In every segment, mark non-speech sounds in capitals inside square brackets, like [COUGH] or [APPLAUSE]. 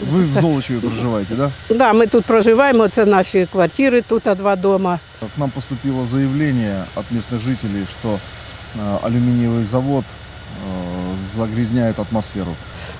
Вы в Золочеве [LAUGHS] проживаете, да? Да, ми тут проживаємо, це наші квартири, тут а два дома. К нам поступило заявление от местных жителей, что э, алюминиевый завод загрязняет атмосферу.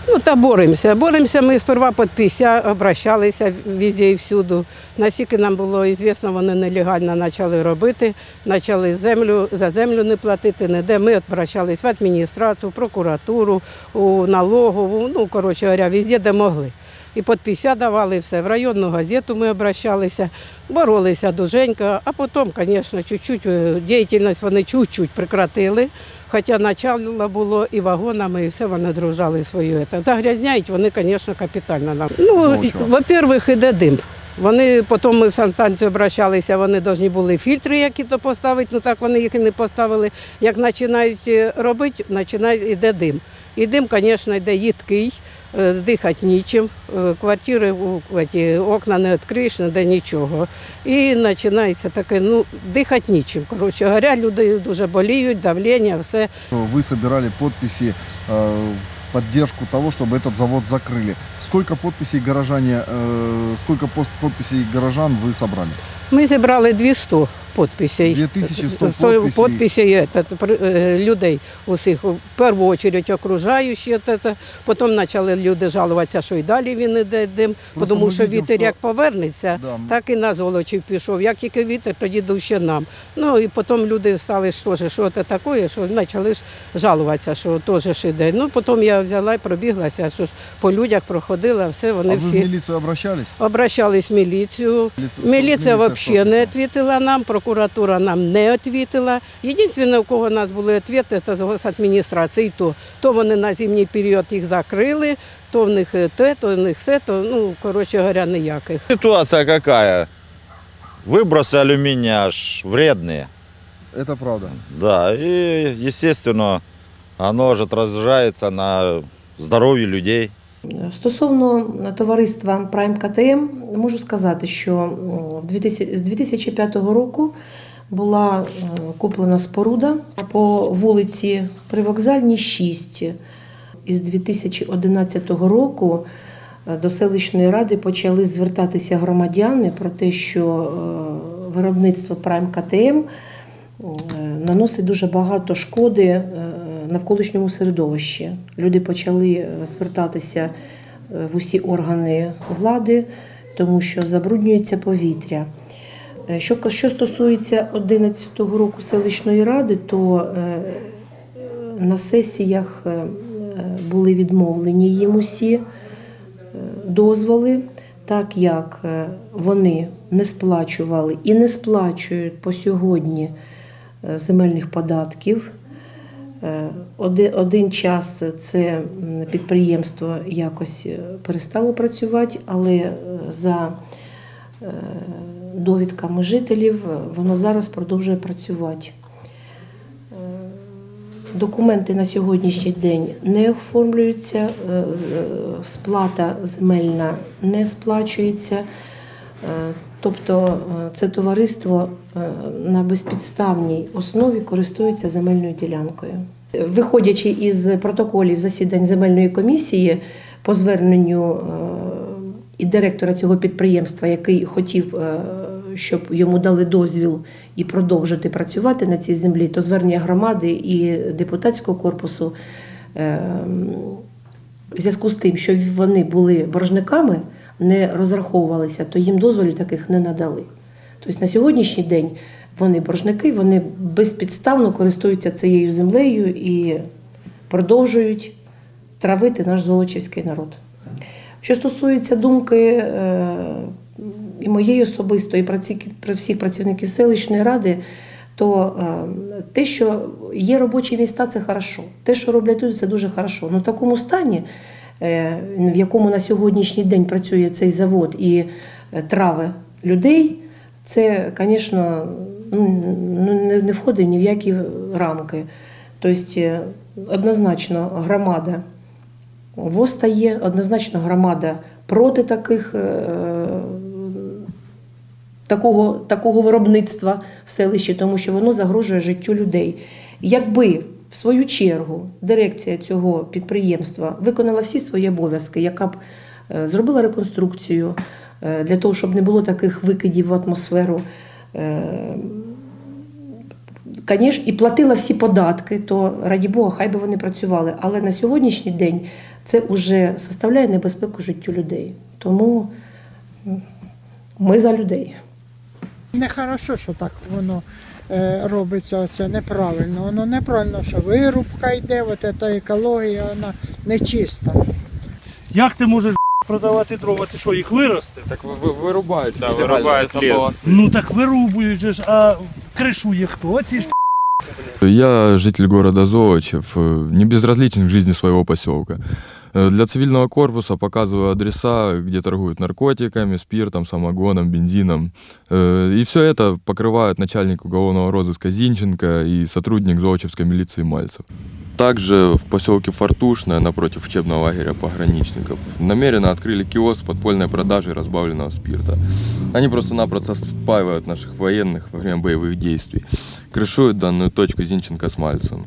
Ну та боремося. Боремося ми сперва під 50 обращалися везде і всюди. Наскільки нам було звісно, вони нелегально почали робити, почали землю, за землю не платити, ніде. Ми обращалися в адміністрацію, прокуратуру, у налогову, ну, коротше говоря, везде, де могли. І під 50 давали все. В районну газету ми обращалися, боролися дуженько, а потім, звісно, чуть-чуть е, діяльність вони чуть-чуть прекратили. Хоча начало було і вагонами, і все вони дружали свою. Загрязняють вони, звісно, капітально нам. Ну, Ну, во-первых, іде дим. Вони потім ми в санстанцію обращалися, вони повинні були фільтри які то поставити, ну так вони їх і не поставили. Як починають е, робити, починає йде дим. І дим, звісно, йде їдкий, дихати нічим, е, квартири, у- ці, окна не відкриєш, не де нічого. І починається таке, ну, дихати нічим. Коротше говоря, люди дуже боліють, давлення, все. Что Вы собирали подписи э, в поддержку того, чтобы этот завод закрыли. Сколько подписей горожане, э, сколько пост- подписей горожан вы собрали? Ми зібрали 200 підписей. 2100 підписей. людей усіх. В першу чергу окружаючі, потім почали люди жалуватися, що і далі він іде дим, тому що вітер що- як повернеться, Да, так і на золочів пішов. Як тільки вітер, тоді дужче нам. Ну і потім люди стали, що ж, що це таке, що почали ж жалуватися, що теж іде. Ну потім я взяла і пробіглася, що ж по людях проходила, все, а вони вы в всі. милицию обращались? Обращались в міліцію. Міліція- Міліція міліція взагалі не що? відповіла нам, прокуратура нам не відповіла. Єдине, у кого у нас були відповіді, це з госадміністрації. І то, то вони на зимній період їх закрили, то в них е, те, то в них все, то, ну, коротше говоря, ніяких. Ситуация какая? Выбросы алюминия аж вредные. Это правда. Да, и, естественно, оно же отражается на здоровье людей. Стосовно товариства Prime KTM, можу сказати, що м, в 2000 з 2005 року була е, куплена споруда по вулиці Привокзальній 6. Із 2011 року е, до селищної ради почали звертатися громадяни про те, що е, виробництво Prime е, наносить дуже багато шкоди навколишньому середовищі. Люди почали е, звертатися е, в усі органи влади, тому що забруднюється повітря. Е, Що, що стосується 2011 року селищної ради, то на сесіях були відмовлені їм усі дозволи, так як вони не сплачували і не сплачують по сьогодні земельних податків. Е, оди- Один час це підприємство якось е, перестало працювати, але е, за довідками жителів воно зараз продовжує працювати. Документи на сьогоднішній день не оформлюються, сплата земельна не сплачується. Тобто це товариство на безпідставній основі користується земельною ділянкою. Виходячи із протоколів засідань земельної комісії по зверненню е, і директора цього підприємства, який хотів, е, щоб йому дали дозвіл і продовжити працювати на цій землі, то звернення громади і депутатського корпусу е, в зв'язку з тим, що вони були боржниками, не розраховувалися, то їм дозволів таких не надали. Тобто на сьогоднішній день вони боржники, вони безпідставно користуються цією землею і продовжують травити наш золочівський народ. Що стосується думки е, і моєї особисто, і всіх працівників селищної ради, то е, те, що є робочі місця, це хорошо. Те, що роблять люди, це дуже хорошо. Ну в такому стані, е, в якому на сьогоднішній день працює цей завод і трави людей, це, звісно, ну, ну, не, входить ні в які рамки. Тобто, е, однозначно, громада Востає однозначно громада проти таких, е, такого, такого виробництва в селищі, тому що воно загрожує життю людей. Якби в свою чергу дирекція цього підприємства виконала всі свої обов'язки, яка б е, зробила реконструкцію для того, щоб не було таких викидів в атмосферу. Е, Звісно, і платила всі податки, то раді Бога, хай би вони працювали. Але на сьогоднішній день це вже составляє небезпеку життю людей. Тому ми за людей. Нехорошо, що так воно е, робиться, оце неправильно. Воно неправильно, що вирубка йде, от ця екологія, вона нечиста. Як ти можеш продавати дрова? Ти що, їх виросте? Так ви- ви- вирубають. Да, вирубають це ліс. Ну так вирубують же ж, а кришує хто? Оці ж Я житель города Золочев, э, не безразличен к жизни своего поселка. Э, Для цивильного корпуса показываю адреса, где торгуют наркотиками, спиртом, самогоном, бензином. Э, И все это покрывает начальник уголовного розыска Зинченко и сотрудник Золочевской милиции Мальцев. Также в поселке Фортушное, напротив учебного лагеря пограничников, намеренно открыли киоск подпольной продажи разбавленного спирта. Они просто-напросто спаивают наших военных во время боевых действий. Крышуют данную точку Зинченко с Мальцевым.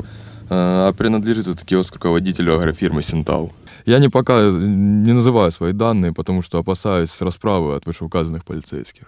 Э, А принадлежит этот киоск руководителю агрофирмы «Синтал». Я не пока не называю свои данные, потому что опасаюсь расправы от вышеуказанных полицейских.